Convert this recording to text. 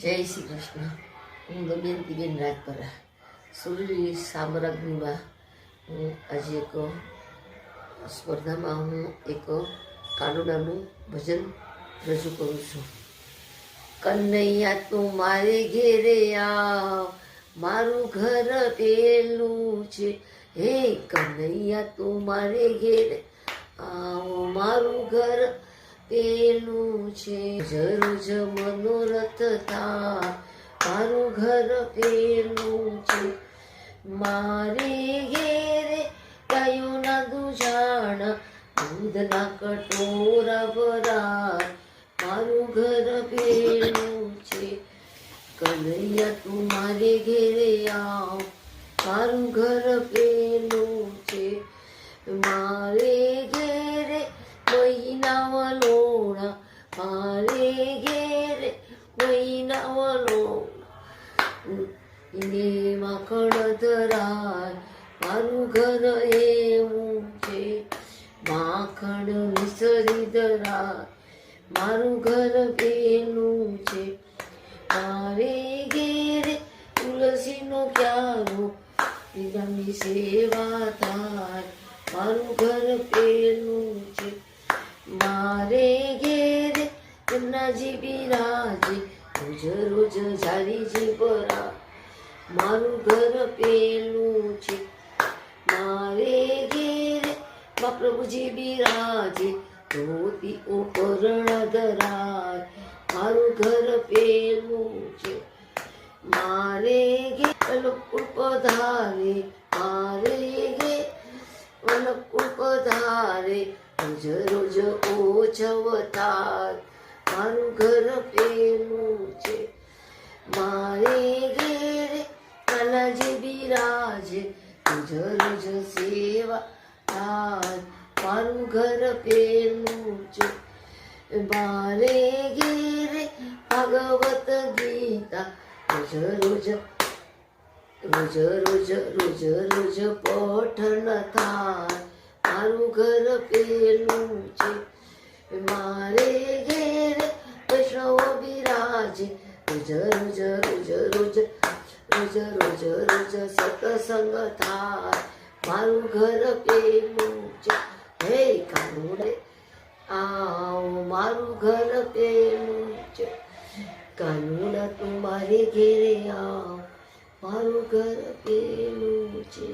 જય શ્રી કૃષ્ણ. હું દમયંતીબેન રાજપરા. સુરલી સામ્રાજ્ઞીમાં હું આજે એક સ્પર્ધામાં હું એક કાનુડાનું ભજન રજૂ કરું છું. કનૈયા તું મારે ઘેરે આવ. મારું ઘર પેલું છે. હે કનૈયા તું મારે ઘેરે આવો. મારું ઘર પેલું છે. જરૂર મનોરથતા. મારું ઘર પેલું છે. મારે ઘેરે ગાયોના દુજાણા, દૂધના કટોરા ભરાય મારું ઘર પેલું છે. કનૈયા, તું મારે ઘેરે આવ. મારું ઘર પેલું છે મારે ઘેરે મહિના મારે ઘેરે મહિના વલોણા ઇને માખણ ધરાય મારું ઘર એવું છે માખણ મિસરી ધરાય મારું ઘર પેલું છે મારે ઘેરે તુલસીનો ક્યારો પીડાની સેવા મારું ઘર પેલું રોજ જારી જીવરા મારું ઘર પેલું છે. મારે ઘેર મા પ્રભુજી બિરાજે. ધોતી ઉપરણ ધરાય. મારું ઘર પેલું છે. મારે ઘે અલકુળ પધારે. મારે ઘે અલકુળ પધારે. રોજ રોજ ઓછવતાર મારું ઘર પેલું છે મારે ઘેરે કાલાજી બિરાજે રોજ રોજ સેવા તાર મારું ઘર પેલું છે બારે ઘેરે ભગવત ગીતા, રોજ રોજ રોજ રોજ રોજ રોજ પઠન થાય. મારું ઘર પેલું છે મારે બિરાજે રોજ રોજ રોજ રોજ રોજ રોજ રોજ સતસંગ થાય મારું ઘર પેલું છે હે કાનુડે આવો મારું ઘર પેલું છે કાનુડા તું મારે ઘેરે આવ મારું ઘર પેલું છે